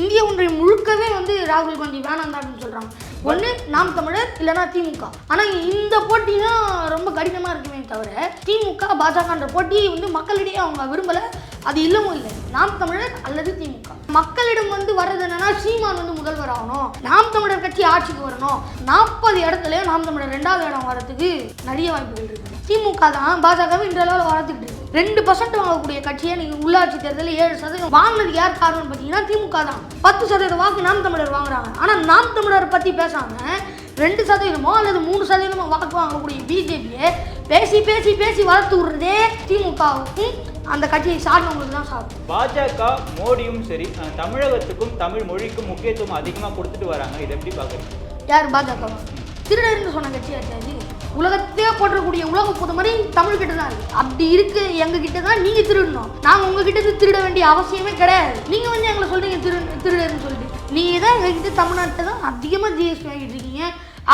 இந்திய ஒன்றியம் முழுக்கவே வந்து ராகுல் காந்தி வேணாம் தான் சொல்கிறாங்க ஒன்று நாம் தமிழர் இல்லைன்னா திமுக. ஆனால் இந்த போட்டி தான் ரொம்ப கடினமாக இருக்குமே தவிர திமுக பாஜகன்ற போட்டி வந்து மக்களிடையே அவங்க விரும்பலை. அது இல்லவும் இல்லை. நாம் தமிழர் அல்லது திமுக. மக்களிடம் வந்து வர்றது என்னன்னா சீமான் வந்து முதல்வர் ஆகணும். நாம் தமிழர் கட்சி ஆட்சிக்கு வரணும். நாற்பது இடத்துலயும் நாம் தமிழர் ரெண்டாவது இடம் வரதுக்கு நிறைய வாய்ப்புகள் இருக்கு. திமுக தான் பாஜகவும் இன்றளவில் வளர்த்துக்கிட்டு இருக்கு. ரெண்டு பர்சன்ட் வாங்கக்கூடிய கட்சியை நீங்க உள்ளாட்சி தேர்தலில் ஏழு சதவீதம் வாங்கினது யார் காரணம் பார்த்தீங்கன்னா திமுக தான். பத்து சதவீத வாக்கு நாம் தமிழர் வாங்குறாங்க. ஆனா நாம் தமிழர் பத்தி பேசாம ரெண்டு சதவீதமோ அல்லது மூணு சதவீதமோ வாக்கு வாங்கக்கூடிய பிஜேபியை பேசி பேசி பேசி வளர்த்து விடுறதே திமுகவுக்கும் அந்த கட்சியை சார்ந்தவங்களுக்கு தான் சாப்பிடும் பாஜக மோடியும் சரி தமிழகத்துக்கும் தமிழ் மொழிக்கும் முக்கியத்துவம் அதிகமாக கொடுத்துட்டு வராங்க. இதை எப்படி பார்க்குறீங்க? யார் பாஜக திருடர்னு சொன்ன கட்சி ஆச்சு உலகத்தையே போற்றக்கூடிய உலக பொதுமறை தமிழ் கிட்ட தான் இருக்கு. அப்படி இருக்கு எங்க கிட்ட தான் நீங்க திருடணும். நாங்க உங்ககிட்ட இருந்து திருட வேண்டிய அவசியமே கிடையாது. நீங்க வந்து எங்களை சொல்றீங்க திரு திருடுன்னு சொல்லிட்டு. நீங்க தான் எங்க கிட்ட தமிழ்நாட்டை தான் அதிகமா ஜிஎஸ்டி வாங்கிட்டு இருக்கீங்க.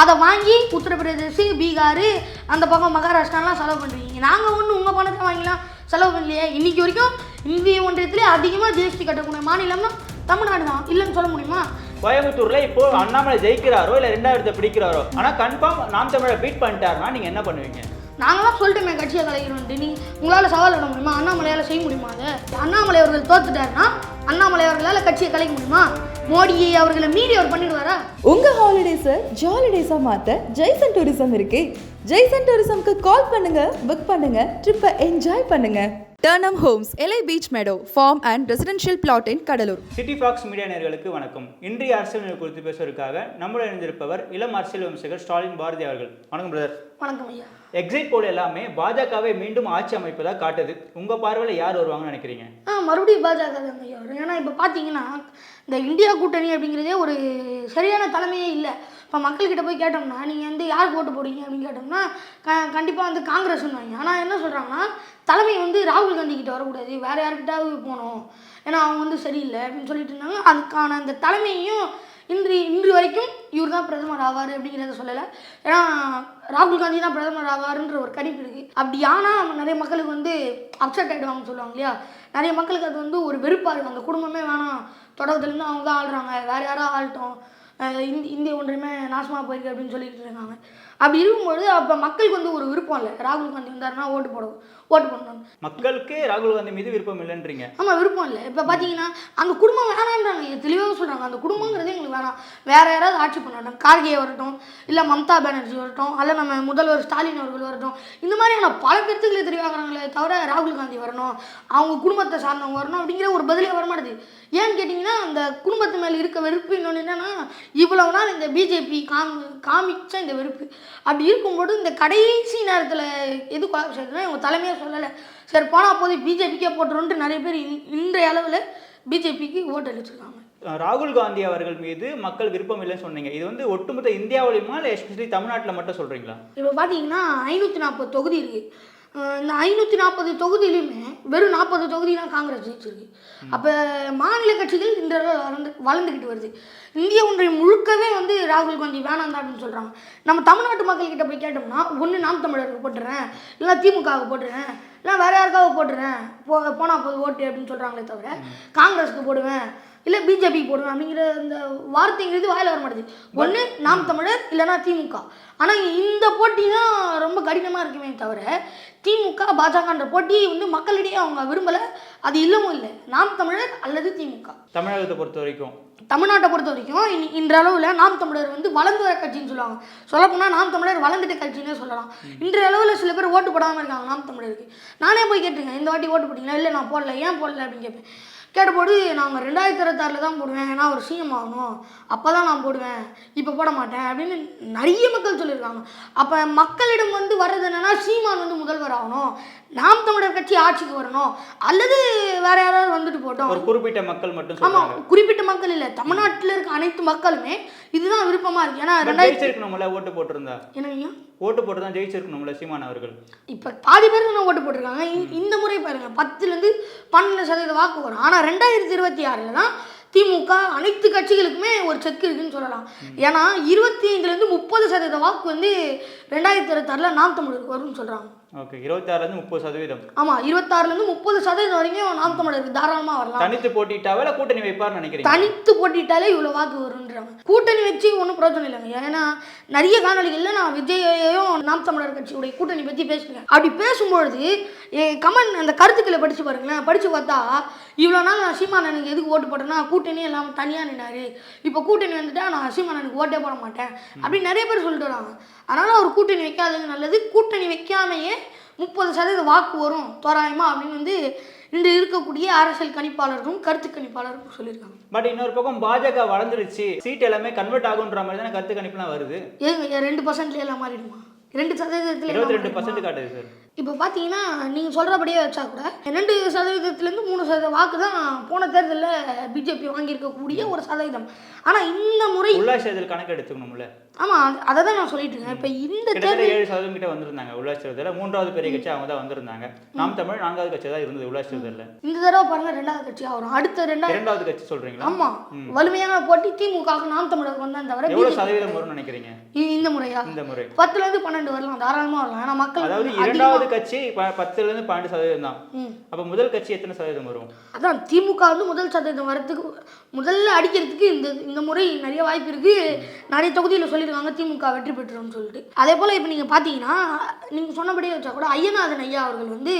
அதை வாங்கி உத்தரப்பிரதேஷ் பீகார் அந்த பக்கம் மகாராஷ்டிராலாம் செலவு பண்ணுறீங்க நாங்கள் ஒன்றும் உங்கள் பணத்தை வாங்கிலாம் செலவு பண்ணலையே. இன்னைக்கு வரைக்கும் இந்திய ஒன்றியத்திலே அதிகமாக ஜிஎஸ்டி கட்டக்கூடிய மாநிலம்னா தமிழ்நாடு தான். இல்லைன்னு சொல்ல முடியுமா? கோயம்புத்தூர்ல இப்போ அண்ணாமலை ஜெயிக்கிறாரோ இல்லை ரெண்டாயிரத்தை பிடிக்கிறாரோ? ஆனால் கன்ஃபார்ம் நாம் தமிழை பீட் பண்ணிட்டாருன்னா நீங்கள் என்ன பண்ணுவீங்க? நாங்களாம் சொல்லிட்டோமே கட்சியை கலைக்கிறோம் நீ உங்களால் சவால் விட முடியுமா? அண்ணாமலையால் செய்ய முடியுமா அதை? அண்ணாமலை அவர்கள் தோத்துட்டாருன்னா அண்ணாமலை அவர்களால் கட்சியை கலைக்க முடியுமா? மோடியை அவர்களை மீறி அவர் பண்ணிடுவாரா? உங்க ஹாலிடேஸை ஜாலிடேஸா மாத்த ஜெய்சன் டூரிசம் இருக்கே. ஜெய்சன் டூரிசம்க்கு கால் பண்ணுங்க புக் பண்ணுங்க ட்ரிப்பை என்ஜாய் பண்ணுங்க. டர்னம் ஹோம்ஸ் எலை beach meadow farm and residential plot in Cuddalore city Fox Media நேயர்களுக்கு வணக்கம். இன்றைய அரசியல் குறித்து பேசுவதற்காக நம்முடன் இணைந்திருப்பவர் இளம் அரசியல் விமர்சகர் ஸ்டாலின் பாரதி அவர்கள். வணக்கம் பிரதர் வணக்கம் ஐயா. எக்ஸிட் போல் எல்லாமே பாஜகவை மீண்டும் ஆட்சி அமைப்பதா காட்டுது. உங்க பார்வையில் யார் வருவாங்கன்னு நினைக்கிறீங்க? ஆ மறுபடியும் பாஜக தான் ஐயா. ஏன்னா இப்போ பார்த்தீங்கன்னா இந்த இந்தியா கூட்டணி அப்படிங்கிறதே ஒரு சரியான தலைமையே இல்லை. இப்போ மக்கள்கிட்ட போய் கேட்டோம்னா நீங்கள் வந்து யாருக்கு ஓட்டு போடுவீங்க அப்படின்னு கேட்டோம்னா க கண்டிப்பாக வந்து காங்கிரஸ்னுவாங்க ஆனால் என்ன சொல்கிறாங்கன்னா தலைமை வந்து ராகுல் காந்தி கிட்ட வரக்கூடாது. வேறு யாருக்கிட்டாவது போகணும். ஏன்னா அவங்க வந்து சரியில்லை அப்படின்னு சொல்லிட்டு இருந்தாங்க. அதுக்கான அந்த தலைமையும் இன்று இன்று வரைக்கும் இவர் தான் பிரதமர் ஆவார் அப்படிங்கிறத சொல்லலை. ஏன்னா ராகுல் காந்தி தான் பிரதமர் ஆவாருன்ற ஒரு கணிப்பு இருக்குது அப்படி ஆனால் நிறைய மக்களுக்கு வந்து அப்செட் ஆகிடுவாங்கன்னு சொல்லுவாங்க இல்லையா? நிறைய மக்களுக்கு அது வந்து ஒரு வெறுப்பாக இருக்குது அந்த குடும்பமே வேணாம். தொடக்கத்துலேருந்து அவங்க தான் ஆள்றாங்க. வேறு யாராவது ஆளட்டும். இந்திய ஒன்றியமே நாசமாக போயிருக்கு அப்படின்னு சொல்லிட்டு இருக்காங்க அப்படி இருக்கும்பொழுது அப்போ மக்களுக்கு வந்து ஒரு விருப்பம் இல்லை. ராகுல் காந்தி வந்தாருன்னா ஓட்டு போடுவோம் ஓட்டு போடணும் மக்களுக்கு ராகுல் காந்தி மீது விருப்பம் இல்லைன்றீங்க. ஆமாம் விருப்பம் இல்லை. இப்போ பார்த்தீங்கன்னா அந்த குடும்பம் வேணான்றாங்க தெளிவாக சொல்கிறாங்க அந்த குடும்பங்கிறதே எங்களுக்கு வேணாம். வேறு யாராவது ஆட்சி பண்ணட்டும். கார்கே வரட்டும் இல்லை மம்தா பானர்ஜி வரட்டும் அல்ல நம்ம முதல்வர் ஸ்டாலின் அவர்கள் வரட்டும் இந்த மாதிரியான பல கருத்துக்களை தெரிவாங்கிறாங்களே தவிர ராகுல் காந்தி வரணும் அவங்க குடும்பத்தை சார்ந்தவங்க வரணும் அப்படிங்கிற ஒரு பதிலே வரமாட்டுது ஏன்னு கேட்டிங்கன்னா அந்த குடும்பத்து மேலே இருக்க வெறுப்பு இன்னொன்று என்னென்னா இவ்வளவு நாள் இந்த பிஜேபி காமி காமிச்ச இந்த வெறுப்பு. அப்படி இருக்கும்போது இந்த கடைசி நேரத்தில் எது சேர்த்துனா இவங்க தலைமையாக சொல்லலை. சரி போனால் போது பிஜேபிக்கே போட்டுருன்ட்டு நிறைய பேர் இன்- இன்றைய அளவில் பிஜேபிக்கு ஓட்டு அளிச்சிருக்காங்க. ராகுல் காந்தி அவர்கள் மீது மக்கள் விருப்பம் இல்லைன்னு சொன்னீங்க. இது வந்து ஒட்டுமொத்த இந்தியாவிலுமா இல்லை எஸ்பெஷலி தமிழ்நாட்டில் மட்டும் சொல்றீங்களா? இப்போ பார்த்தீங்கன்னா ஐநூற்றி நாற்பது தொகுதி இருக்குது இந்த ஐநூற்றி நாற்பது தொகுதியிலுமே வெறும் நாற்பது தொகுதி தான் காங்கிரஸ் ஜெயிச்சிருக்கு. அப்போ மாநில கட்சிகள் இந்த வளர்ந்து வளர்ந்துக்கிட்டு வருது. இந்திய ஒன்றியம் முழுக்கவே வந்து ராகுல் காந்தி வேணாம் தான் அப்படின்னு சொல்கிறாங்க நம்ம தமிழ்நாட்டு மக்கள்கிட்ட போய் கேட்டோம்னா ஒன்று நாம் தமிழருக்கு போட்டுறேன் இல்லை திமுகவுக்கு போட்டுறேன் இல்லை வேறு யாருக்காவது போட்டுறேன் போ போனால் போது ஓட்டு அப்படின்னு சொல்கிறாங்களே தவிர காங்கிரஸுக்கு போடுவேன் இல்லை பிஜேபி போடுவேன் அப்படிங்கிற அந்த வார்த்தைங்கிறது வாயில வர மாட்டேது ஒன்று நாம் தமிழர் இல்லைன்னா திமுக. ஆனால் இந்த போட்டி தான் ரொம்ப கடினமாக இருக்குமே தவிர திமுக பாஜகன்ற போட்டி வந்து மக்களிடையே அவங்க விரும்பலை. அது இல்லவும் இல்லை. நாம் தமிழர் அல்லது திமுக. தமிழகத்தை பொறுத்த வரைக்கும். தமிழ்நாட்டை பொறுத்த வரைக்கும் இன் இன்றளவில் நாம் தமிழர் வந்து வளர்ந்து வர கட்சின்னு சொல்லுவாங்க. சொல்லப்போனால் நாம் தமிழர் வளர்ந்துட்ட கட்சின்னே சொல்லலாம். இன்றைய அளவில் சில பேர் ஓட்டு போடாமல் இருக்காங்க நாம் தமிழருக்கு. நானே போய் கேட்டிருக்கேன் இந்த வாட்டி ஓட்டு போட்டிங்களா? இல்லை நான் போடல. ஏன் போடல அப்படின்னு கேட்பேன் கேட்டபோது நாங்கள் ரெண்டாயிரத்தி இருபத்தாறில் தான் போடுவேன். ஏன்னா ஒரு சிஎம் ஆகணும் அப்போ தான் நான் போடுவேன். இப்போ போட மாட்டேன் அப்படின்னு நிறைய மக்கள் சொல்லியிருக்காங்க. அப்போ மக்களிடம் வந்து வர்றது என்னன்னா சீமான் வந்து முதல்வர் ஆகணும். நாம் தமிழர் கட்சி ஆட்சிக்கு வரணும். அல்லது வேற யாராவது வந்துட்டு போட்டோம். ஒரு குறிப்பிட்ட மக்கள் மட்டும் ஆமா சொல்றாங்க. குறிப்பிட்ட மக்கள் இல்ல. தமிழ்நாட்டுல இருக்க அனைத்து மக்களுமே இதுதான் விருப்பமா இருக்கு. ஏன்னா ரெண்டாயிரத்தி ஓட்டு போட்டிருந்தா? என்னங்க? ஓட்டு போட்டு தான் ஜெயிச்சிருக்கணும்ல சீமான் அவர்கள். இப்ப பாதி பேர் தானே ஓட்டு போட்டிருக்காங்க. இந்த முறை பாருங்க பத்துல இருந்து பன்னெண்டு சதவீத வாக்கு வரும். ஆனா ரெண்டாயிரத்தி இருபத்தி ஆறுல தான் திமுக அனைத்து கட்சிகளுக்குமே ஒரு செக் இருக்குன்னு சொல்லலாம். ஏன்னா இருபத்தி ஐந்துல இருந்து முப்பது சதவீத வாக்கு வந்து ரெண்டாயிரத்தி இருபத்தாறுல நாம் தமிழருக்கு வரும்னு சொல்றாங்க. ஓகே இருபத்தாறுலேருந்து முப்பது சதவீதம். ஆமாம் இருபத்தாறுலேருந்து முப்பது சதவீதம் வரைக்கும் நாம் தமிழருக்கு தாராளமாக வரலாம். தனித்து போட்டிட்டாவே இல்லை கூட்டணி வைப்பார்னு நினைக்கிறீங்க? தனித்து போட்டிட்டாலே இவ்வளோ வாக்கு வருன்றாங்க கூட்டணி வச்சு ஒன்றும் பிரயோஜனம் இல்லைங்க. ஏன்னா நிறைய காணொலிகளில் நான் விஜயையும் நாம் தமிழர் கட்சியுடைய கூட்டணி பற்றி பேசுவேன். அப்படி பேசும்பொழுது கமன் அந்த கருத்துக்களை படித்து பாருங்களேன். படித்து பார்த்தா இவ்வளோ நாள் நான் சீமானனுக்கு எதுக்கு ஓட்டு போட்டேன்னா கூட்டணி எல்லாம் தனியாக நின்னாரு. இப்போ கூட்டணி வந்துட்டா நான் சீமானனுக்கு ஓட்டே போட மாட்டேன். அப்படின்னு நிறைய பேர் சொல்லிட்டு வராங்க. அதனால் அவர் கூட்டணி வைக்காதது நல்லது. கூட்டணி வைக்காமையே முப்பது சதவீத வாக்கு வரும். தோராயமா அப்படின்னு வந்து இன்று இருக்கக்கூடிய அரசியல் கணிப்பாளர்களும் கருத்து கணிப்பாளர்களும் சொல்லியிருக்காங்க. பட் இன்னொரு பக்கம் பாஜக வளர்ந்துருச்சு. சீட் எல்லாமே கன்வெர்ட் ஆகுன்ற மாதிரி தானே கருத்து கணிப்புலாம் வருது. ஏங்க ரெண்டு பர்சன்ட்ல எல்லாம் மாறிடுமா? ரெண்டு சதவீதத்துல இருபத்தி ரெண்டு? பர்சன்ட் காட்டுது சார் இப்போ பார்த்தீங்கன்னா நீங்கள் சொல்கிறபடியே வச்சா கூட ரெண்டு சதவீதத்துலேருந்து மூணு சதவீத வாக்கு தான் போன தேர்தலில் பிஜேபி வாங்கியிருக்கக்கூடிய ஒரு சதவீதம். ஆனால் இந்த முறை உள்ளாட்சி தேர்தல் கணக்கு எடுத்துக்கணும்ல ஆமாம் அதை தான் நான் சொல்லிட்டு இருக்கேன். இப்போ இந்த தேர்தல் ஏழு சதவீதம் கிட்ட வந்திருந்தாங்க உள்ளாட்சி தேர்தலில். மூன்றாவது பெரிய கட்சி அவங்க தான் வந்திருந்தாங்க. நாம் தமிழ் நான்காவது கட்சி தான் இருந்தது உள்ளாட்சி தேர்தலில். இந்த தடவை பாருங்க ரெண்டாவது கட்சியாக வரும் அடுத்த ரெண்டாவது இரண்டாவது கட்சி சொல்றீங்களா? ஆமாம் வலிமையான போட்டி திமுக நாம் தமிழருக்கு வந்தான் தவிர எவ்வளவு BJP சதவீதம் வரும்னு நினைக்கிறீங்க? இந்த முறையா? இந்த முறை. பத்துலேருந்து பன்னெண்டு வரலாம். தாராளமாக வரலாம். ஏன்னா மக்கள் அதாவது அதிகமா- கட்சி பத்துல இருந்து பன்னெண்டு சதவீதம் தான். அப்ப முதல் கட்சி எத்தனை சதவீதம் வரும்? அதான் திமுக வந்து முதல் சதவீதம் வரதுக்கு முதல்ல அடிக்கிறதுக்கு இந்த இந்த முறை நிறைய வாய்ப்பு இருக்கு. நிறைய தொகுதியில் சொல்லியிருக்காங்க திமுக வெற்றி பெற்றுரும் சொல்லிட்டு. அதே போல் இப்போ நீங்கள் பார்த்தீங்கன்னா நீங்கள் சொன்னபடியே வச்சா கூட ஐயநாதன் ஐயா அவர்கள் வந்து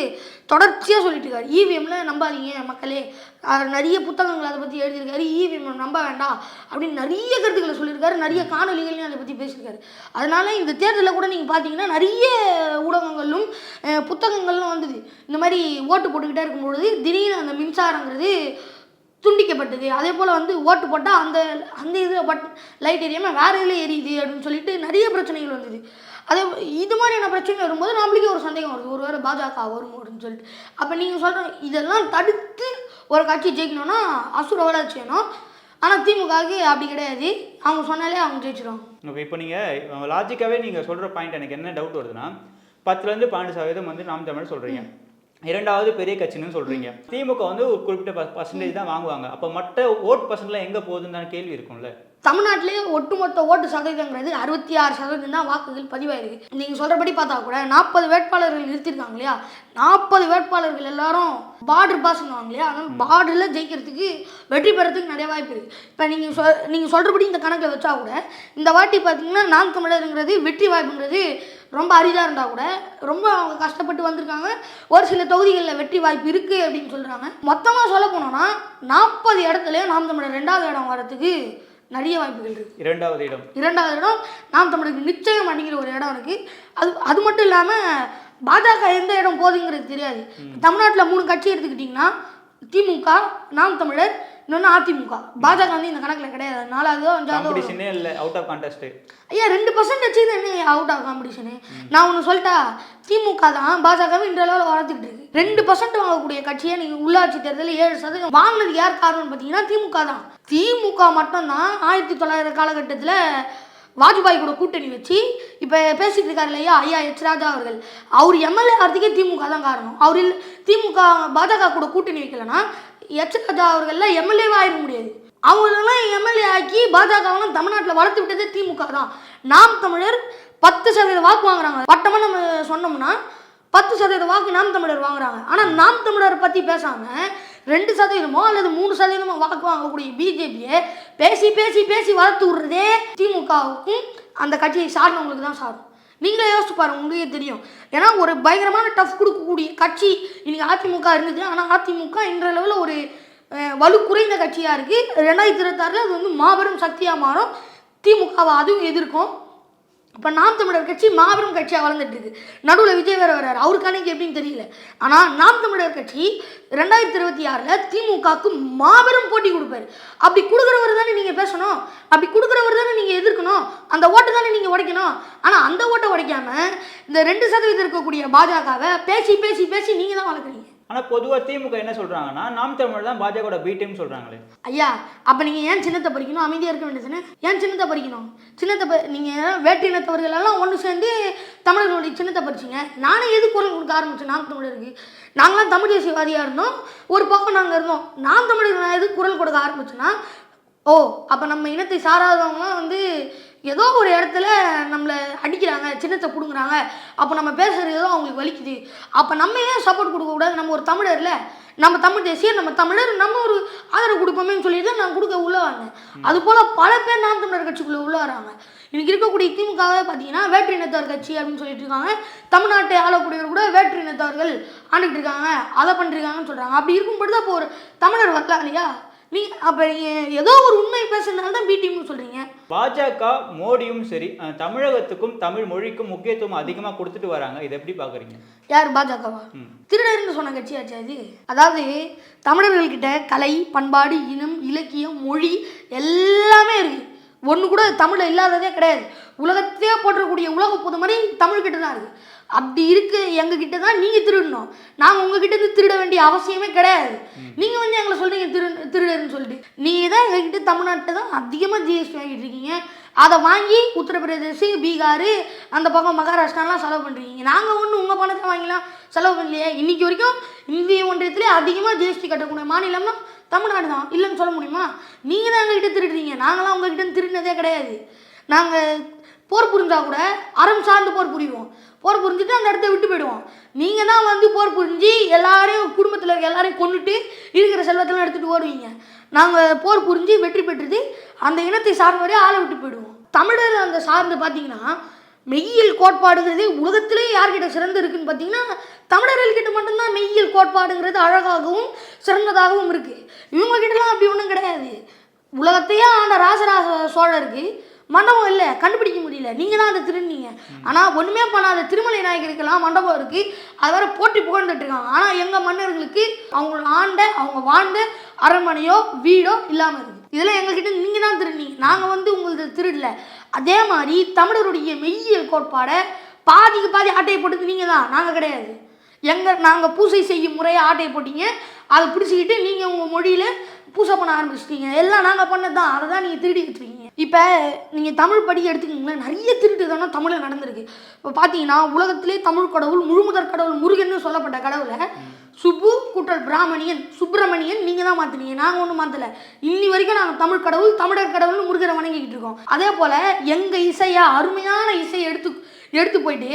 தொடர்ச்சியாக சொல்லிட்டு இருக்காரு. இவிஎம்ல நம்பாதீங்க மக்களே. அவர் நிறைய புத்தகங்கள் அதை பற்றி எழுதியிருக்காரு. ஈவிஎம் நம்ப வேண்டாம் அப்படின்னு நிறைய கருத்துக்களை சொல்லியிருக்காரு. நிறைய காணொலிகளையும் அதை பற்றி பேசியிருக்காரு. அதனால் இந்த தேர்தலில் கூட நீங்கள் பார்த்தீங்கன்னா நிறைய ஊடகங்களும் புத்தகங்களும் வந்தது. இந்த மாதிரி ஓட்டு போட்டுக்கிட்டே இருக்கும்பொழுது திடீர்னு அந்த மின்சாரங்கிறது துண்டிக்கப்பட்டது. அதே போல் வந்து ஓட்டு போட்டால் அந்த அந்த இதில் பட் லைட் எரியாமல் வேறு இதில் எரியுது அப்படின்னு சொல்லிட்டு நிறைய பிரச்சனைகள் வந்தது. அதே இது மாதிரியான பிரச்சனை வரும்போது நம்மளுக்கே ஒரு சந்தேகம் வருது. ஒரு வேறு பாஜக வரும் அப்படின்னு சொல்லிட்டு. அப்போ நீங்கள் சொல்கிற இதெல்லாம் தடுத்து ஒரு கட்சி ஜெயிக்கணும்னா அசுர வளர்ச்சி வேணும் ஆனால் திமுகவுக்கு அப்படி கிடையாது. அவங்க சொன்னாலே அவங்க ஜெயிச்சிருவாங்க ஓகே இப்போ நீங்க லாஜிக்காவே நீங்க சொல்ற பாயிண்ட் எனக்கு என்ன டவுட் வருதுன்னா பத்துல இருந்து பன்னெண்டு சதவீதம் வந்து நாம் தமிழ் சொல்றீங்க. இரண்டாவது பெரிய கட்சின்னு சொல்றீங்க. திமுக வந்து ஒரு குறிப்பிட்ட பர்சன்டேஜ் தான் வாங்குவாங்க. அப்போ மற்ற ஓட் பர்சன்ட்லாம் எங்க போகுதுன்னு கேள்வி இருக்கும்ல. தமிழ்நாட்டிலே ஒட்டுமொத்த ஓட்டு சதவீதங்கிறது அறுபத்தி ஆறு சதவீதம் தான் வாக்குகள் பதிவாயிருக்கு. நீங்கள் சொல்கிறபடி பார்த்தா கூட நாற்பது வேட்பாளர்கள் நிறுத்திருக்காங்க இல்லையா? நாற்பது வேட்பாளர்கள் எல்லாரும் பார்டர் பாஸ்னுவாங்க இல்லையா? அதனால் பார்டரில் ஜெயிக்கிறதுக்கு வெற்றி பெறத்துக்கு நிறைய வாய்ப்பு இருக்குது இப்போ நீங்கள் சொல் நீங்கள் சொல்கிறபடி இந்த கணக்கில் வச்சா கூட இந்த வாட்டி பார்த்தீங்கன்னா நாம் தமிழருங்கிறது வெற்றி வாய்ப்புங்கிறது ரொம்ப அரிதாக இருந்தால் கூட ரொம்ப அவங்க கஷ்டப்பட்டு வந்திருக்காங்க. ஒரு சில தொகுதிகளில் வெற்றி வாய்ப்பு இருக்குது அப்படின்னு சொல்கிறாங்க மொத்தமாக சொல்ல போனோம்னா நாற்பது இடத்துல நாம் தமிழர் ரெண்டாவது இடம் வரத்துக்கு நிறைய வாய்ப்புகள் இருக்குது இரண்டாவது இடம். இரண்டாவது இடம் நாம் தமிழுக்கு நிச்சயம் அப்படிங்கிற ஒரு இடம் இருக்குது அது அது மட்டும் இல்லாமல் பாஜக எந்த இடம் போகுதுங்கிறது தெரியாது. தமிழ்நாட்டில் மூணு கட்சி எடுத்துக்கிட்டிங்கன்னா திமுக நாம் தமிழர் இன்னொன்று அதிமுக. பாஜக வந்து இந்த கணக்கில் கிடையாது. நாலாவதோ அஞ்சாவதோ இல்லை அவுட் ஆஃப் கான்டெஸ்ட் ஐயா ரெண்டு பர்சன்ட் வச்சு என்ன அவுட் ஆஃப் காம்படிஷனு நான் ஒன்று சொல்லிட்டா திமுக தான் பாஜகவை இந்த அளவில் வளர்த்துக்கிட்டு இருக்கு. ரெண்டு பர்சன்ட் வாங்கக்கூடிய கட்சியை நீங்கள் உள்ளாட்சி தேர்தலில் ஏழு சதவீதம் வாங்கினதுக்கு யார் காரணம்னு பார்த்தீங்கன்னா திமுக தான். திமுக மட்டும்தான் ஆயிரத்தி தொள்ளாயிரம் காலகட்டத்தில் வாஜ்பாய் கூட கூட்டணி வச்சு இப்போ பேசிட்டு இருக்காரு இல்லையா ஐயா எச் ராஜா அவர்கள். அவர் எம்எல்ஏ ஆகிறதுக்கே திமுக தான் காரணம். அவர் இல்ல- திமுக பாஜக கூட கூட்டணி வைக்கலன்னா எச் ராஜா அவர்கள்லாம் எம்எல்ஏவாக ஆயிட முடியாது. அவங்களெல்லாம் எம்எல்ஏ ஆக்கி பாஜகவெல்லாம் தமிழ்நாட்டில் வளர்த்து விட்டதே திமுக தான். நாம் தமிழர் பத்து சதவீத வாக்கு வாங்குறாங்க. வட்டமாக நம்ம சொன்னோம்னா பத்து சதவீத வாக்கு நாம் தமிழர் வாங்குறாங்க. ஆனால் நாம் தமிழரை பற்றி பேசாமல் ரெண்டு சதவீதமோ அல்லது மூணு சதவீதமோ வாக்கு வாங்கக்கூடிய பிஜேபியை பேசி பேசி பேசி வளர்த்து விடுறதே திமுகவுக்கும் அந்த கட்சியை சார்ந்தவங்களுக்கு தான் சாரும். நீங்களே யோசிச்சு பாருங்க உங்களுக்கே தெரியும். ஏன்னா ஒரு பயங்கரமான டஃப் கொடுக்கக்கூடிய கட்சி இன்னைக்கு அதிமுக இருந்தது. ஆனால் அதிமுக இன்றளவில் ஒரு வலு குறைந்த கட்சியாக இருக்குது ரெண்டாயிரத்தி இருபத்தாறில் அது வந்து மாபெரும் சக்தியாக மாறும். திமுகவை அதுவும் எதிர்க்கும். இப்போ நாம் தமிழர் கட்சி மாபெரும் கட்சியாக வளர்ந்துட்டு இருக்கு. நடுவில் விஜய் வேற வர்றாரு. அவரு கணக்கு எப்படின்னு தெரியல. ஆனால் நாம் தமிழர் கட்சி ரெண்டாயிரத்தி இருபத்தி ஆறில் திமுகவுக்கு மாபெரும் போட்டி கொடுப்பாரு. அப்படி கொடுக்குறவர் தானே நீங்கள் பேசணும். அப்படி கொடுக்குறவர் தானே நீங்கள் எதிர்க்கணும். அந்த ஓட்டை தானே நீங்கள் உடைக்கணும். ஆனால் அந்த ஓட்டை உடைக்காம இந்த ரெண்டு சதவீதம் இருக்கக்கூடிய பாஜகவை பேசி பேசி பேசி நீங்கள் தான் வளர்க்குறீங்க. ஆனால் பொதுவாக திமுக என்ன சொல்கிறாங்கன்னா நாம் தமிழ் தான் பாஜகவோட பி டீம் ஐயா அப்போ நீங்கள் ஏன் சின்னத்தை பறிக்கணும்? அமைதியாக இருக்க வேண்டியதுன்னு ஏன் சின்னத்தை பறிக்கணும்? சின்னத்தை ப நீங்கள் வேற்று இனத்தவர்கள் எல்லாம் ஒன்று சேர்ந்து தமிழர்களுடைய சின்னத்தை பறிச்சிங்க. நானே எது குரல் கொடுக்க ஆரம்பித்தேன் நாம் தமிழருக்கு. நாங்களாம் தமிழ் தேசியவாதியாக இருந்தோம். ஒரு பக்கம் நாங்கள் இருந்தோம். நாம் தமிழர்கள் நான் எது குரல் கொடுக்க ஆரம்பிச்சேன்னா ஓ அப்போ நம்ம இனத்தை சாராதவங்களாம் வந்து ஏதோ ஒரு இடத்துல நம்மளை அடிக்கிறாங்க சின்னத்தை பிடுங்குறாங்க. அப்போ நம்ம பேசுகிறது ஏதோ அவங்களுக்கு வலிக்குது. அப்போ நம்ம ஏன் சப்போர்ட் கொடுக்கக்கூடாது நம்ம ஒரு தமிழர்ல. நம்ம தமிழ் தேசியர் நம்ம தமிழர் நம்ம ஒரு ஆதரவு கொடுப்போமேன்னு சொல்லிட்டு தான் நான் கொடுக்க உள்ள வந்தேன். அது போல் பல பேர் நாம் தமிழர் கட்சிக்குள்ளே உள்ள வராங்க. இன்னைக்கு இருக்கக்கூடிய திமுகவே பார்த்தீங்கன்னா வேற்று இனத்தார் கட்சி அப்படின்னு சொல்லிட்டு இருக்காங்க. தமிழ்நாட்டை ஆளக்கூடியவர் கூட வேற்று இனத்தார்கள் ஆண்டுகிட்டு இருக்காங்க. அதை பண்ணிருக்காங்கன்னு சொல்கிறாங்க அப்படி இருக்கும் பொழுது அப்போ ஒரு தமிழர் வரலாம் இல்லையா? நீ அப்போ ஏதோ ஒரு உண்மை பேசுறதுனால தான் பிடிஎம்னு சொல்கிறீங்க பாஜக மோடியும் சரி தமிழகத்துக்கும் தமிழ் மொழிக்கும் முக்கியத்துவம் அதிகமாக கொடுத்துட்டு வராங்க. இதை எப்படி பார்க்குறீங்க யார் பாஜகவா? திருடர்னு சொன்ன கட்சியாச்சு அது அதாவது தமிழர்கள்கிட்ட கலை பண்பாடு இனம் இலக்கியம் மொழி எல்லாமே இருக்கு. ஒன்று கூட தமிழில் இல்லாததே கிடையாது. உலகத்தையே போற்றக்கூடிய உலக பொது மாதிரி தமிழ்கிட்ட தான் இருக்கு. அப்படி இருக்கு எங்ககிட்ட தான் நீங்கள் திருடணும். நாங்கள் உங்ககிட்ட இருந்து திருட வேண்டிய அவசியமே கிடையாது. நீங்கள் வந்து எங்களை சொல்றீங்க திரு திருடர்னு சொல்லிட்டு. நீங்கள் தான் எங்ககிட்ட தமிழ்நாட்டில் தான் அதிகமாக ஜிஎஸ்டி வாங்கிட்டு இருக்கீங்க. அதை வாங்கி உத்தரப்பிரதேஷ் பீகார் அந்த பக்கம் மகாராஷ்டிராலாம் செலவு பண்ணுறீங்க நாங்கள் ஒன்றும் உங்கள் பணத்தை வாங்கிலாம் செலவு பண்ணலையே. இன்னைக்கு வரைக்கும் இந்திய ஒன்றியத்திலே அதிகமாக ஜிஎஸ்டி கட்டக்கூடிய மாநிலம்னா தமிழ்நாடு தான். இல்லைன்னு சொல்ல முடியுமா? நீங்கள் தான் எங்ககிட்ட திருடுறீங்க. நாங்களாம் உங்ககிட்ட திருடினதே கிடையாது. நாங்கள் போர் புரிஞ்சால் கூட அறம் சார்ந்து போர் புரிவோம். போர் புரிஞ்சுட்டு அந்த இடத்த விட்டு போயிடுவோம். நீங்கள் தான் வந்து போர் புரிஞ்சு எல்லாரையும் குடும்பத்தில் இருக்க எல்லாரையும் கொண்டுட்டு இருக்கிற செல்வத்தெல்லாம் எடுத்துகிட்டு ஓடுவீங்க. நாங்கள் போர் புரிஞ்சு வெற்றி பெற்றது அந்த இனத்தை சார்ந்தவரே ஆளை விட்டு போயிடுவோம். தமிழர் அந்த சார்ந்து பார்த்தீங்கன்னா மெய்யியல் கோட்பாடுங்கிறது உலகத்திலே யார்கிட்ட சிறந்து இருக்குன்னு பார்த்தீங்கன்னா தமிழர்கள்கிட்ட மட்டும்தான் மெய்யியல் கோட்பாடுங்கிறது அழகாகவும் சிறந்ததாகவும் இருக்குது இவங்ககிட்டலாம் அப்படி ஒன்றும் கிடையாது. உலகத்தையே ஆண்ட ராசராச சோழருக்கு மண்டபம் இல்லை கண்டுபிடிக்க முடியல. நீங்கள் தான் அதை திருநீங்க ஆனால் ஒன்றுமே பண்ணாத திருமலை நாயகருக்கெல்லாம் மண்டபம் இருக்குது அது வேறு போட்டி புகழ்ந்துட்டு இருக்காங்க. ஆனால் எங்கள் மன்னர்களுக்கு அவங்களோட ஆண்ட அவங்க வாழ்ந்த அரண்மனையோ வீடோ இல்லாமல் இருக்குது இதெல்லாம் எங்ககிட்ட நீங்கள் தான் திருநீங்க நாங்கள் வந்து உங்களுக்கு திருடல. அதே மாதிரி தமிழருடைய மெய்யியல் கோட்பாடை பாதிக்கு பாதி ஆட்டையை போட்டது நீங்கள் தான். நாங்கள் கிடையாது. எங்கள் நாங்கள் பூசை செய்யும் முறையை ஆட்டையை போட்டீங்க. அதை பிடிச்சிக்கிட்டு நீங்கள் உங்கள் மொழியில் பூசை பண்ண ஆரம்பிச்சிட்டீங்க. எல்லாம் நாங்கள் பண்ணது தான் அதை தான் நீங்கள் திருடி வச்சுருக்கீங்க இப்போ நீங்கள் தமிழ் படி எடுத்துக்கிங்களேன். நிறைய திருட்டு தானே தமிழில் நடந்திருக்கு. இப்போ பார்த்தீங்கன்னா உலகத்திலே தமிழ் கடவுள் முழுமுதற் கடவுள் முருகன்னு சொல்லப்பட்ட கடவுளை சுப்பு கூட்டல் பிராமணியன் சுப்பிரமணியன் நீங்கள் தான் மாற்றினீங்க நாங்கள் ஒன்றும் மாற்றலை இன்னி வரைக்கும் நாங்கள் தமிழ் கடவுள் தமிழர் கடவுள்னு முருகரை வணங்கிக்கிட்டு இருக்கோம். அதே போல் எங்கள் இசையை அருமையான இசையை எடுத்து எடுத்து போயிட்டு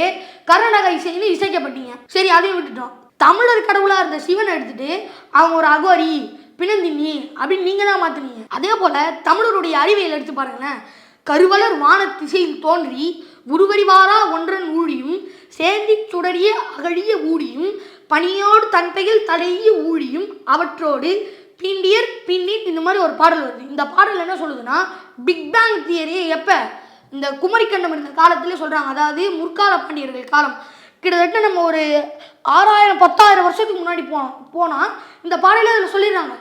கர்நாடக இசைன்னு இசைக்கப்பட்டீங்க. சரி அதையும் விட்டுட்டோம். தமிழர் கடவுளாக இருந்த சிவனை எடுத்துகிட்டு அவங்க ஒரு அகோரி பிணந்தின்னி அப்படின்னு நீங்கள் தான் மாற்றினீங்க அதே போல் தமிழருடைய அறிவியல் எடுத்து பாருங்களேன். கருவலர் வானத்திசையில் தோன்றி உருவறிவாரா ஒன்றன் ஊழியும் சேந்தி சுடரிய அகழிய ஊழியும் பனியோடு தன்பையில் தலைய ஊழியும் அவற்றோடு பிண்டியர் பின்னிட் இந்த மாதிரி ஒரு பாடல் வருது. இந்த பாடல் என்ன சொல்லுதுன்னா பிக் பேங் தியரியை எப்போ? இந்த குமரிக்கண்டம் இருந்த காலத்திலே சொல்கிறாங்க அதாவது முற்கால பாண்டியர்கள் காலம். கிட்டத்தட்ட நம்ம ஒரு ஆறாயிரம் பத்தாயிரம் வருஷத்துக்கு முன்னாடி போனோம் போனால் இந்த பாடலில் அதில் சொல்லிடுறாங்க.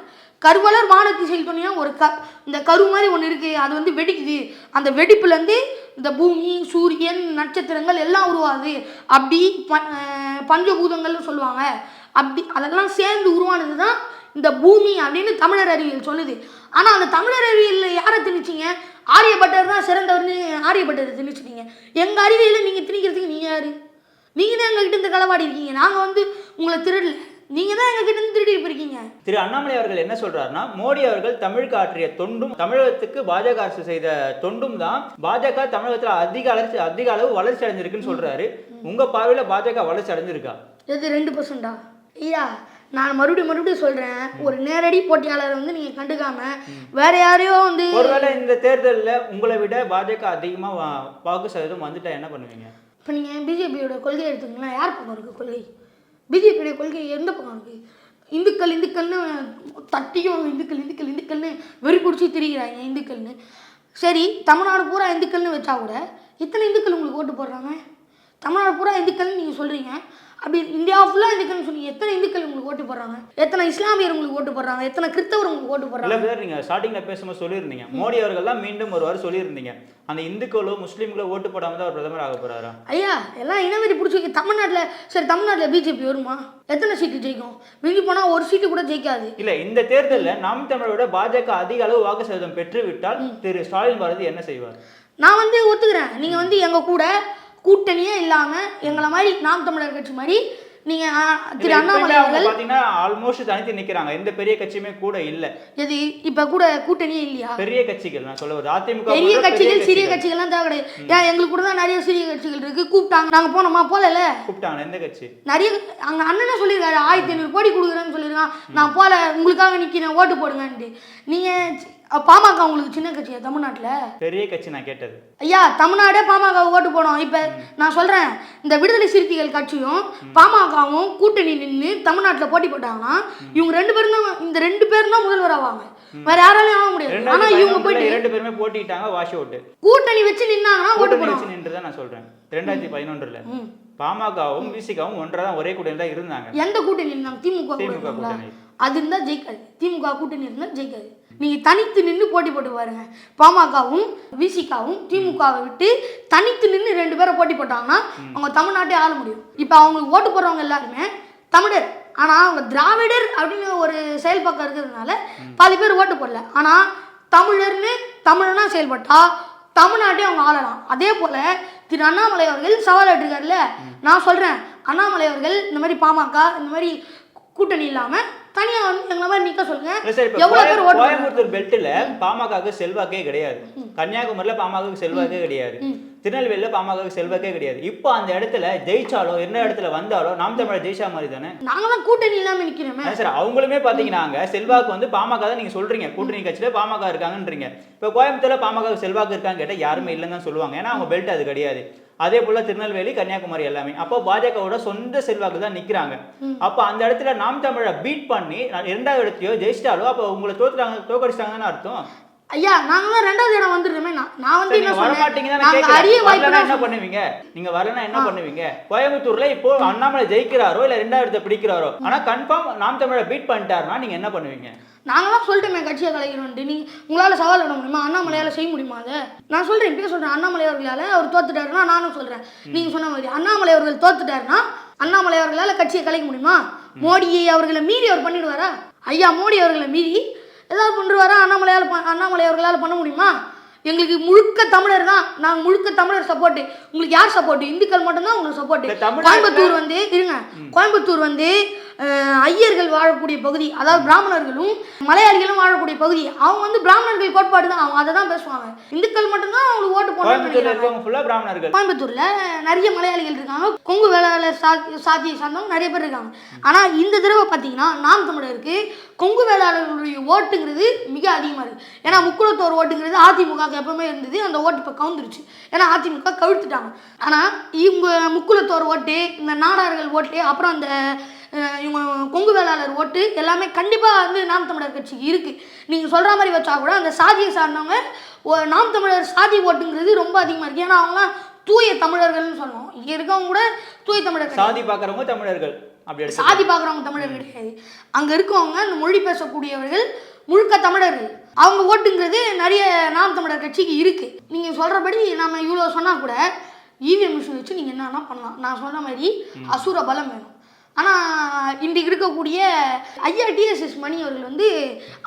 கருவலர் வானத்திசையில் சொன்னீங்கன்னா ஒரு க இந்த கரு மாதிரி ஒன்று இருக்குது அது வந்து வெடிக்குது. அந்த வெடிப்புலேருந்து இந்த பூமி சூரியன் நட்சத்திரங்கள் எல்லாம் உருவாகுது. அப்படி ப பஞ்சபூதங்கள்னு சொல்லுவாங்க. அப்படி அதெல்லாம் சேர்ந்து உருவானது தான் இந்த பூமி அப்படின்னு தமிழர் அறிவியல் சொல்லுது. ஆனால் அந்த தமிழர் அறிவியலில் யாரை திணிச்சிங்க? ஆரியப்பட்டர் தான் சிறந்தவர்னு ஆரியப்பட்டர் திணிச்சிட்டீங்க. எங்கள் அறிவியலில் நீங்கள் திணிக்கிறதுக்கு நீங்கள் யார்? நீங்கள் தான் எங்ககிட்ட இருந்து களவாடி இருக்கீங்க. நாங்கள் வந்து உங்களை திருடல. நீங்கள் தான் எங்ககிட்ட இருந்து திருடி போயிருக்கீங்க. திரு அண்ணாமலை அவர்கள் என்ன சொல்றாருன்னா மோடி அவர்கள் தமிழுக்கு ஆற்றிய தொண்டும் தமிழகத்துக்கு பாஜக அரசு செய்த தொண்டும் தான் பாஜக தமிழகத்துல அதிக வளர்ச்சி அதிக அளவு வளர்ச்சி அடைஞ்சிருக்குன்னு சொல்றாரு. உங்க பார்வையில பாஜக வளர்ச்சி அடைஞ்சிருக்கா? எது ரெண்டு பர்சன்டா ஐயா நான் மறுபடியும் மறுபடியும் சொல்கிறேன் ஒரு நேரடி போட்டியாளரை வந்து நீங்கள் கண்டுக்காம வேற யாரையோ வந்து ஒருவேளை இந்த தேர்தல்ல உங்களை விட பாஜக அதிகமா வா- வாக்கு சதவீதம் வந்துட்டா என்ன பண்ணுவீங்க? இப்போ நீங்கள் பிஜேபியோட கொள்கை எடுத்துக்கலாம் யார் பக்கம் இருக்குது கொள்கை? பிஜேபியோட கொள்கை எந்த பக்கம் இருக்குது? இந்துக்கள் இந்துக்கள்னு தட்டியும் இந்துக்கள் இந்துக்கள் இந்துக்கள்னு வெறி பிடிச்சி திரிகிறாங்க இந்துக்கள்னு. சரி தமிழ்நாடு பூரா இந்துக்கள்னு வச்சா கூட எத்தனை இந்துக்கள் உங்களுக்கு ஓட்டு போடுறாங்க? தமிழ்நாடு பூரா இந்துக்கள்னு நீங்கள் சொல்கிறீங்க அப்படி இந்தியா ஃபுல்லாக இந்துக்கள்னு சொன்னீங்க எத்தனை இந்துக்கள் உங்களுக்கு ஓட்டு போடுறாங்க? எத்தனை இஸ்லாமியர் உங்களுக்கு ஓட்டு போடுறாங்க? எத்தனை கிறிஸ்தவர் உங்களுக்கு ஓட்டு போடுறாங்க? பிரதர் நீங்க ஸ்டார்டிங்ல பேசும்போது சொல்லியிருந்தீங்க. மோடி அவர்கள் தான் மீண்டும் ஒரு வாரம் சொல்லியிருந்தீங்க. அந்த இந்துக்களோ முஸ்லீம்களோ ஓட்டு போடாம தான் அவர் பிரதமர் ஆக போறாரா? ஐயா எல்லாம் இனவெறி பிடிச்சி தமிழ்நாட்டில் சரி தமிழ்நாட்டில் பிஜேபி வருமா? எத்தனை சீட்டு ஜெயிக்கும்? மிஞ்சி போனால் ஒரு சீட்டு கூட ஜெயிக்காது. இல்ல இந்த தேர்தல்ல நாம் தமிழரோட பாஜக அதிக அளவு வாக்கு சதவீதம் பெற்றுவிட்டால் திரு ஸ்டாலின் பாரதி என்ன செய்வார்? நான் வந்து ஒத்துக்கிறேன். நீங்கள் வந்து எங்கள் கூட கூட்டணியே இல்லாமல் எங்களை மாதிரி நாம் தமிழர் கட்சி மாதிரி நீங்க திரு அண்ணாமலை அவர்கள் பாத்தீங்கன்னா ஆல்மோஸ்ட் தனித்து நிக்கிறாங்க. எந்த பெரிய கட்சியுமே கூட இல்ல. எது இப்ப கூட கூட்டணியே இல்லையா? பெரிய கட்சிகள் நான் சொல்ல அதிமுக பெரிய கட்சிகள் சிறிய கட்சிகள்லாம் தேவை கிடையாது ஏன் எங்களுக்கு கூட தான் நிறைய சிறிய கட்சிகள் இருக்கு. கூப்பிட்டாங்க. நாங்க போனோமா? போகல கூப்பிட்டாங்க. எந்த கட்சி? நிறைய அங்க அண்ணனே சொல்லியிருக்காரு ஆயிரத்தி ஐநூறு கோடி கொடுக்குறேன்னு சொல்லியிருக்கான். நான் போல உங்களுக்காக நிக்கிறேன் ஓட்டு போடுங்கன்ட்டு. நீங்க பாமக உங்களுக்கு சின்ன கட்சியா தமிழ்நாட்டுல? பெரிய கட்சி நான் கேட்டது. ஐயா தமிழ்நாடே பாமக ஓட்டு போடும். இப்ப நான் சொல்றேன் இந்த விடுதலை சிறுத்தைகள் கட்சியும் பாமகவும் கூட்டணி நின்று தமிழ்நாட்டுல போட்டி போட்டாங்கன்னா இவங்க ரெண்டு பேரும் தான் இந்த ரெண்டு பேரும் தான் முதல்வர் ஆவாங்க. வேற யாராலையும் ஆக முடியாது. ஆனா இவங்க போயிட்டு இரண்டு பேருமே போட்டிட்டாங்க வாஷ் அவுட் கூட்டணி வச்சு நின்னாங்கன்னா ஓட்டு போடுவாங்க நின்று நான் சொல்றேன். ரெண்டாயிரத்தி பதினொன்றுல. பாமகவும் விசிகாவும் ஒன்றா தான் ஒரே கூட்டணி தான் இருந்தாங்க. எந்த கூட்டணி இருந்தாங்க திமுக கூட்டணி. அது இருந்தா ஜெயிக்காது. திமுக கூட்டணி இருந்தா ஜெயிக்காது. நீங்க தனித்து நின்று போட்டி போட்டு பாருங்க. பாமகவும் விசிகாவும் திமுகவை விட்டு தனித்து நின்று ரெண்டு பேரை போட்டி போட்டாங்கன்னா அவங்க தமிழ்நாட்டே ஆள முடியும். இப்போ அவங்களுக்கு ஓட்டு போடுறவங்க எல்லாருமே தமிழர். ஆனா அவங்க திராவிடர் அப்படின்னு ஒரு செயல்பக்கம் இருக்கிறதுனால பாதி பேர் ஓட்டு போடல. ஆனா தமிழர்னு தமிழனா செயல்பட்டா தமிழ்நாட்டே அவங்க ஆளலாம். அதே போல திரு அண்ணாமலை அவர்கள் சவால் விட்டுருக்காருல்ல நான் சொல்றேன் அண்ணாமலை அவர்கள் இந்த மாதிரி பாமக இந்த மாதிரி கூட்டணி இல்லாம தனியா வந்து எங்களை மாதிரி நிக்க சொல்லுங்க. எவ்வளவு பேர்? கோயம்புத்தூர் பெல்ட்ல பாமகவுக்கு செல்வாக்கே கிடையாது. கன்னியாகுமரியில பாமகவுக்கு செல்வாக்கே கிடையாது. திருநெல்வேலியில பாமகவுக்கு செல்வாக்கே கிடையாது. இப்போ அந்த இடத்துல ஜெயிச்சாலோ என்ன இடத்துல வந்தாலோ நாம் தமிழர் ஜெயிச்சா மாதிரி தானே? நாங்க தான் கூட்டணி இல்லாம நிக்கிறோமே. சார் அவங்களுமே பாத்தீங்கன்னாங்க செல்வாக்கு வந்து பாமக தான் நீங்க சொல்றீங்க. கூட்டணி கட்சியில பாமக இருக்காங்கன்றீங்க. இப்போ கோயம்புத்தூர்ல பாமக செல்வாக்கு இருக்கான்னு கேட்டா யாருமே இல்லைன்னு தான் சொல்லுவாங்க. ஏன்னா அவங்க பெல்ட் அது கிடையாது. அதே போல திருநெல்வேலி கன்னியாகுமரி எல்லாமே. அப்போ பாஜகவோட சொந்த செல்வாக்கு தான் நிக்கிறாங்க. அப்போ அந்த இடத்துல நாம் தமிழரை பீட் பண்ணி இரண்டாவது இடத்தையோ ஜெயிச்சிட்டாலோ அப்போ உங்களை தோத்துட்டாங்க தோக்கடிச்சிட்டாங்கன்னு அர்த்தம். ஐயா நாங்க ரெண்டாவது இடம் வந்துருமே நான் வந்து என்ன கேட்கிறேன். அரிய வாய்ப்பு என்ன. பண்ணுவீங்க? நீங்க வரலன்னா என்ன பண்ணுவீங்க? கோயம்புத்தூர்ல இப்போ அண்ணாமலை ஜெயிக்கிறாரோ இல்ல ரெண்டாவது இடத்தை பிடிக்கிறாரோ? ஆனா கன்ஃபார்ம் நாம் தமிழரை பீட் பண்ணிட்டாருன்னா நீங்க என்ன பண்ணுவீங்க? நாங்க தான் சொல்லிட்டோமே கட்சியை கலைக்கிறோன்ட்டு நீங்க உங்களால சவால் விட முடியுமா? அண்ணாமலையால செய்ய முடியுமா அதை? நான் சொல்றேன் இப்பயே சொல்றேன். அண்ணாமலை அவர்களால அவர் தோத்துட்டாருன்னா நானும் சொல்றேன். நீங்க சொன்ன மாதிரி அண்ணாமலை அவர்கள் தோத்துட்டாருன்னா அண்ணாமலை அவர்களால கட்சியை கலைக்க முடியுமா? மோடியை அவர்களை மீறி அவர் பண்ணிடுவாரா? ஐயா மோடி அவர்களை மீறி ஏதாவது பண்ணுவாரா அண்ணாமலையால் அண்ணாமலை அவர்களால் பண்ண முடியுமா? எங்களுக்கு முழுக்க தமிழர் தான். நாங்கள் முழுக்க தமிழர் சப்போர்ட்டு உங்களுக்கு யார் சப்போர்ட் இந்துக்கள் மட்டும்தான் உங்களுக்கு சப்போர்ட் இந்த தமிழ்நாட்டுல- கோயம்புத்தூர் வந்து இருங்க. கோயம்புத்தூர் வந்து ஐயர்கள் வாழக்கூடிய பகுதி அதாவது பிராமணர்களும் மலையாளிகளும் வாழக்கூடிய பகுதி அவங்க வந்து பிராமணர்கள் கோட்பாடு தான் அவங்க அதை தான் பேசுவாங்க. இந்துக்கள் மட்டும்தான் அவங்களுக்கு ஓட்டு போடணும்னு கோயம்புத்தூர்ல நிறைய மலையாளிகள் இருக்காங்க கொங்கு வேளாளர் சாதி சாதியை சார்ந்தவங்க நிறைய பேர் இருக்காங்க. ஆனா இந்த தடவை பார்த்தீங்கன்னா நாம் தமிழருக்கு கொங்கு வேளாளர்களுடைய ஓட்டுங்கிறது மிக அதிகமா இருக்கு. ஏன்னா முக்குளத்தோர் ஓட்டுங்கிறது அதிமுக எப்பவுமே இருந்தது அந்த ஓட்டு இப்போ கவுந்துருச்சு. ஏன்னா அதிமுக கவிழ்த்துட்டாங்க. ஆனா இவங்க முக்குளத்தோர் ஓட்டு இந்த நாடார்கள் ஓட்டு அப்புறம் அந்த இவங்க கொங்கு வேளாளர் ஓட்டு எல்லாமே கண்டிப்பாக வந்து நாம் தமிழர் கட்சிக்கு இருக்குது நீங்கள் சொல்கிற மாதிரி வச்சா கூட அந்த சாதியை சார்ந்தவங்க நாம் தமிழர் சாதி ஓட்டுங்கிறது ரொம்ப அதிகமாக இருக்குது ஏன்னா அவங்களாம் தூய தமிழர்கள்னு சொல்லுவோம். இங்கே இருக்கவங்க கூட தூய தமிழர். சாதி பாக்குறவங்க தமிழர்கள். அப்படி சாதி பார்க்குறவங்க தமிழர் கிடையாது. அங்கே இருக்கவங்க அந்த மொழி பேசக்கூடியவர்கள் முழுக்க தமிழர்கள் அவங்க ஓட்டுங்கிறது நிறைய நாம் தமிழர் கட்சிக்கு இருக்குது நீங்கள் சொல்கிறபடி நம்ம இவ்வளோ சொன்னால் கூட இவிஎம் மிஷின் வச்சு நீங்கள் என்னென்னா பண்ணலாம்? நான் சொன்ன மாதிரி அசுர பலம் வேணும். ஆனால் இன்றைக்கு இருக்கக்கூடிய ஐயா டிஎஸ்எஸ் மணி அவர்கள் வந்து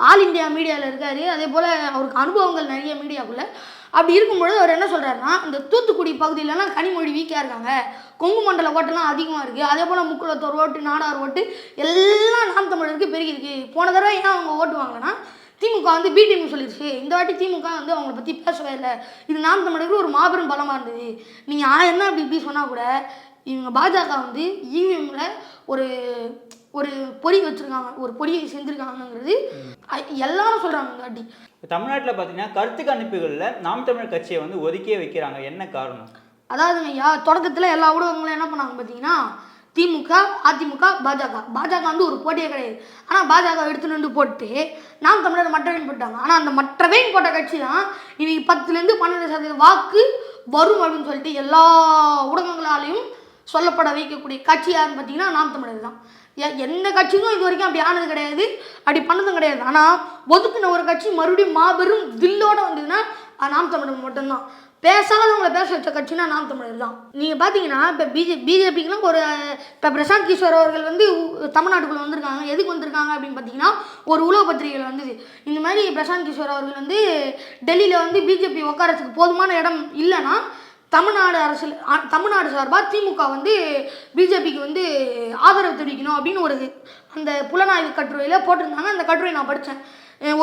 ஆல் இந்தியா மீடியாவில் இருக்காரு. அதே போல் அவருக்கு அனுபவங்கள் நிறைய மீடியாக்குள்ள. அப்படி இருக்கும்பொழுது அவர் என்ன சொல்கிறாருன்னா இந்த தூத்துக்குடி பகுதியிலலாம் கனிமொழி வீக்காக இருக்காங்க. கொங்கு மண்டல ஓட்டெல்லாம் அதிகமாக இருக்குது அதே போல் முக்குளத்தோர் ஓட்டு நாடார் ஓட்டு எல்லாம் நாம் தமிழருக்கு பெருகிருக்கு போன தடவை ஏன் அவங்க ஓட்டு வாங்கினா திமுக வந்து பி டீம் சொல்லிடுச்சு இந்த வாட்டி திமுக வந்து அவங்கள பற்றி பேசவே இல்லை. இது நாம் தமிழருக்கு ஒரு மாபெரும் பலமாக இருந்தது. நீங்கள் என்ன அப்படி இப்படி சொன்னால் கூட இவங்க பாஜக வந்து இவிஎம்ல ஒரு ஒரு பொறி வச்சுருக்காங்க ஒரு பொறியை செஞ்சுருக்காங்கங்கிறது எல்லாரும் சொல்கிறாங்க தமிழ்நாட்டுல பாத்தீங்கன்னா கருத்து கணிப்புகள்ல நாம் தமிழர் கட்சியை வந்து ஒதுக்கியே வைக்கிறாங்க. என்ன காரணம்? அதாவதுங்க ஐயா தொடக்கத்தில் எல்லா ஊடகங்களும் என்ன பண்ணாங்க பார்த்தீங்கன்னா திமுக அதிமுக பாஜக. பாஜக வந்து ஒரு போட்டியே கிடையாது. ஆனால் பாஜக எடுத்து நின்று போட்டு நாம் தமிழர் மற்றவைன்னு போட்டாங்க. ஆனால் அந்த மற்றவைன்னு போட்ட கட்சி தான் இன்னைக்கு பத்துலேருந்து பன்னெண்டு சதவீத வாக்கு வரும் அப்படின்னு சொல்லிட்டு எல்லா ஊடகங்களாலையும் சொல்லப்பட வைக்கக்கூடிய கட்சி யாருன்னு பார்த்தீங்கன்னா நாம் தமிழர் தான். எந்த கட்சிக்கும் இது வரைக்கும் அப்படி ஆனது கிடையாது. அப்படி பண்ணதும் கிடையாது. ஆனால் ஒதுக்குன ஒரு கட்சி மறுபடியும் மாபெரும் வில்லோடு வந்ததுன்னா நாம் தமிழர் மட்டும்தான். பேசாதவங்களை பேச வச்ச கட்சினா நாம் தமிழர் தான். நீங்கள் பார்த்தீங்கன்னா இப்போ பிஜே பிஜேபிக்குலாம் ஒரு இப்போ பிரசாந்த் கிஷோர் அவர்கள் வந்து தமிழ்நாட்டுக்குள்ளே வந்திருக்காங்க. எதுக்கு வந்திருக்காங்க அப்படின்னு பார்த்தீங்கன்னா ஒரு உலக பத்திரிகையில் வந்தது. இந்த மாதிரி பிரசாந்த் கிஷோர் அவர்கள் வந்து டெல்லியில் வந்து பிஜேபி உட்காரத்துக்கு போதுமான இடம் இல்லைன்னா தமிழ்நாடு அரசில் தமிழ்நாடு சார்பாக திமுக வந்து பிஜேபிக்கு வந்து ஆதரவு தெரிவிக்கணும் அப்படின்னு ஒரு அந்த புலனாய்வு கட்டுரையில் போட்டிருந்தாங்க. அந்த கட்டுரை நான் படித்தேன்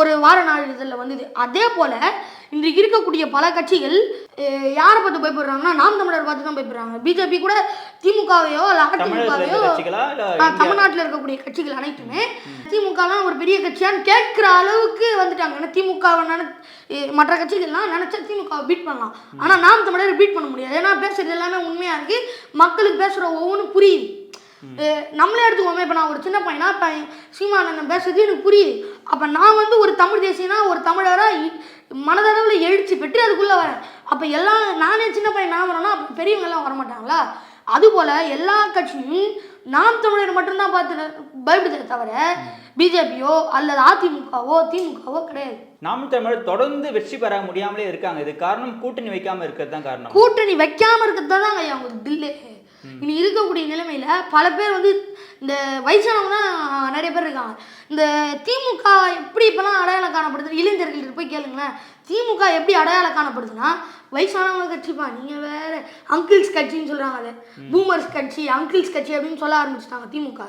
ஒரு வார நாளிதழில் வந்தது. அதே போல் இன்றைக்கு இருக்கக்கூடிய பல கட்சிகள் யாரை பார்த்து பயப்படுறாங்கன்னா நாம் தமிழர் பார்த்து தான் பயப்படுறாங்க. பிஜேபி கூட திமுகவையோ இல்லை அதிமுகவையோ தமிழ்நாட்டுல இருக்கக்கூடிய கட்சிகள் அனைத்துமே திமுகலாம் ஒரு பெரிய கட்சியான்னு கேட்குற அளவுக்கு வந்துட்டாங்க. ஏன்னா திமுகவை நினை மற்ற கட்சிகள்லாம் நினைச்சா திமுகவை பீட் பண்ணலாம். ஆனா நாம் தமிழர் பீட் பண்ண முடியாது. ஏன்னா பேசுறது எல்லாமே உண்மையா இருக்கு. மக்களுக்கு பேசுற ஒவ்வொன்றும் புரியுது. நம்மளே எடுத்துக்கோமே இப்போ நான் ஒரு சின்ன பையனா இப்போ சீமானந்தன் பேசுறது எனக்கு புரியுது. அப்போ நான் வந்து ஒரு தமிழ் தேசியனா ஒரு தமிழராக மனதளவில் எழுச்சி பெற்று அதுக்குள்ளே வரேன். அப்போ எல்லாம் நானே சின்ன பையன் நான் வரேன்னா அப்போ பெரியவங்க எல்லாம் வரமாட்டாங்களா? அதுபோல் எல்லா கட்சியும் நாம் தமிழர் மட்டும்தான் பார்த்து பயப்படுதே தவிர பிஜேபியோ அல்லது அதிமுகவோ திமுகவோ கிடையாது. நாம் தமிழர் தொடர்ந்து வெற்றி பெற முடியாமலே இருக்காங்க. இது காரணம் கூட்டணி வைக்காம இருக்கிறது தான் காரணம். கூட்டணி வைக்காம இருக்கிறது தான் ஐயா உங்களுக்கு தில்லே. இனி இருக்கக்கூடிய நிலைமையில பல பேர் வந்து இந்த வயசானவங்க தான் நிறைய பேர் இருக்காங்க. இந்த திமுக எப்படி இப்போலாம் அடையாளம் காணப்படுது? இளைஞர்கள்ட்ட போய் கேளுங்களேன். திமுக எப்படி அடையாளம் காணப்படுதுன்னா வயசானவங்க கட்சிப்பா நீங்கள் வேற. அங்கிள்ஸ் கட்சின்னு சொல்கிறாங்க அதை. பூமர்ஸ் கட்சி அங்கிள்ஸ் கட்சி அப்படின்னு சொல்ல ஆரம்பிச்சிட்டாங்க திமுக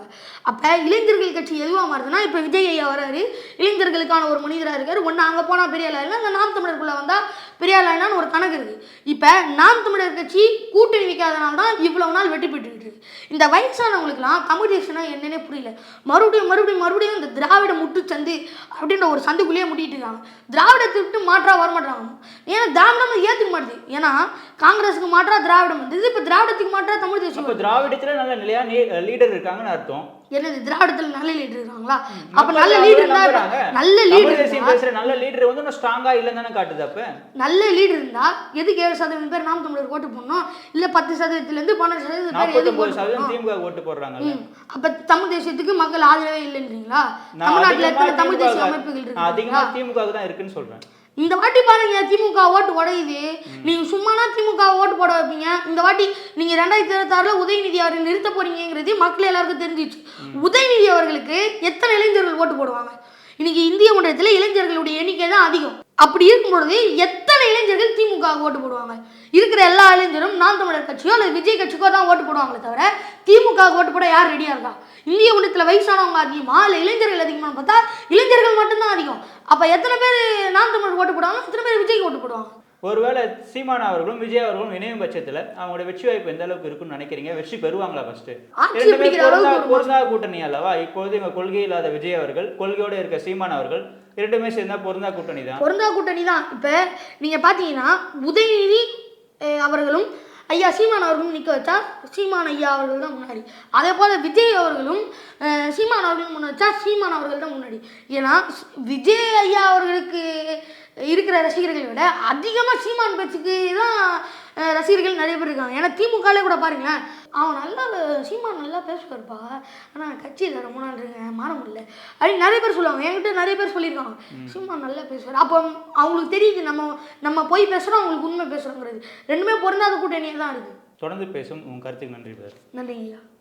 அப்போ இளைஞர்கள் கட்சி எதுவாக மாறுதுன்னா இப்போ விஜய் ஐயா வராரு இளைஞர்களுக்கான ஒரு மனிதராக இருக்காரு. ஒன்று அங்கே போனால் பெரிய இல்லை அங்கே நாம் தமிழருக்குள்ளே வந்தால் பெரிய ஆயினான்னு ஒரு கணக்கு இருக்குது இப்போ நாம் தமிழர் கட்சி கூட்டணி வைக்காதனால தான் இவ்வளவு நாள் பெற்றுக்கிட்டு இருக்கு இந்த வயசானவங்களுக்குலாம் தேசம்னா என்னன்னே புரியல. மறுபடியும் மறுபடியும் மறுபடியும் இந்த திராவிட முட்டுச்சந்து அப்படின்ற ஒரு சந்துக்குள்ளேயே முட்டிட்டு இருக்காங்க. திராவிடத்தை விட்டு மாற்றா வரமாட்டாங்க ஏன்னா திராவிடம் ஏற்றுக்க மாட்டுது. ஏன்னா காங்கிரஸுக்கு மாற்றா திராவிடம். வந்தது இப்போ திராவிடத்துக்கு மாற்றா தமிழ் தேசியம் அப்போ திராவிடத்துல நல்ல நிலையா லீடர் இருக்காங்கன்னு அர்த்தம். என்னது திராவிடத்தில் நல்ல லீடர் இருக்காங்களா? அப்ப நல்ல லீடர். நல்ல லீடர் பேசுற நல்ல லீடர் வந்து ஸ்ட்ராங்கா இல்லைன்னு காட்டுது அப்ப? நல்ல லீடர் இருந்தா எதுக்கு ஏழு சதவீதம் பேர் நாம் தமிழர் ஓட்டு போடணும்? இல்ல பத்து சதவீதத்துல இருந்து பன்னெண்டு சதவீதம் பேர் எதுக்கு சதவீதம் திமுக ஓட்டு போடுறாங்கல்ல. ம். அப்ப தமிழ் தேசியத்துக்கு மக்கள் ஆதரவே இல்லைன்றீங்களா? தமிழ்நாட்டுல எத்தனை தமிழ் தேசிய அமைப்புகள் நான் அதிகமா இருக்கு திமுக தான் இருக்குன்னு சொல்றேன். இந்த வாட்டி பாருங்க திமுக ஓட்டு உடையுது. நீங்க சும்மானா திமுக ஓட்டு போட வைப்பீங்க. இந்த வாட்டி நீங்க ரெண்டாயிரத்தி இருபத்தாறுல உதயநிதி அவரை நிறுத்த போறீங்கிறது மக்கள் எல்லாருக்கும் தெரிஞ்சிச்சு. உதயநிதி அவர்களுக்கு எத்தனை இளைஞர்கள் ஓட்டு போடுவாங்க? இன்னைக்கு இந்திய ஒன்றியத்தில் இளைஞர்களுடைய எண்ணிக்கை தான் அதிகம். அப்படி இருக்கும் பொழுது எத்தனை இளைஞர்கள் திமுக ஓட்டு போடுவாங்க. இருக்கிற எல்லா இளைஞரும் நாம் தமிழர் கட்சியோ அல்லது விஜய் கட்சிக்கோ தான் ஓட்டு போடுவாங்களே தவிர திமுக ஓட்டு போட யார் ரெடியா இருக்கா? இந்திய ஒன்றியத்தில் வயசானவங்க அதிகமா இல்லை இளைஞர்கள் அதிகமானு பார்த்தா இளைஞர்கள் மட்டும்தான் அதிகம். அப்போ எத்தனை பேர் நாம் தமிழர் ஓட்டு போடுவாங்க? எத்தனை பேர் விஜய் ஓட்டு போடுவாங்க? ஒருவேளை சீமான் அவர்களும் விஜய் அவர்களும் இணையும் பட்சத்துல அவங்களோட வெற்றி வாய்ப்பு எந்த அளவுக்கு இருக்குன்னு நினைக்கிறீங்க? வெற்றி பெறுவாங்களா ஃபர்ஸ்ட் இரண்டுமே பொருந்தா கூட்டணி அல்லவா? இப்பொழுது இவங்க கொள்கை இல்லாத விஜய் அவர்கள் கொள்கையோட இருக்க சீமான் அவர்கள் இரண்டுமே சேர்ந்தா பொருந்தா கூட்டணி தான். பொருந்தா கூட்டணி தான். இப்போ நீங்கள் பார்த்தீங்கன்னா உதயநிதி அவர்களும் ஐயா சீமான் அவர்களும் நிற்க வச்சா சீமான் ஐயா அவர்கள் தான் முன்னாடி. அதே போல் விஜய் அவர்களும் சீமான் அவர்களும் முன்னாடி வச்சா சீமான் அவர்கள் தான் முன்னாடி. ஏன்னா விஜய் ஐயா அவர்களுக்கு இருக்கிற ரசிகர்களை விட அதிகமாக சீமான் பேச்சுக்கு தான் ரசிகர்கள் நிறைய பேர் இருக்காங்க. ஏன்னா திமுகலே கூட பாருங்களேன் அவன் நல்லா சீமான் நல்லா பேசுவார்ப்பா. ஆனால் கட்சியில் ரொம்ப நாள் இருங்க மாற முடியல. அப்படின்னு நிறைய பேர் சொல்லுவாங்க. என்கிட்ட நிறைய பேர் சொல்லியிருக்காங்க. சீமான் நல்லா பேசுவார். அப்போ அவங்களுக்கு தெரியுது நம்ம நம்ம போய் பேசுகிறோம் அவங்களுக்கு உண்மை பேசுகிறோங்கிறது ரெண்டுமே பொருந்தாத கூட்டணியாக தான் இருக்குது தொடர்ந்து பேசும். உங்க கருத்துக்கு நன்றி பேர் நன்றிங்கய்யா.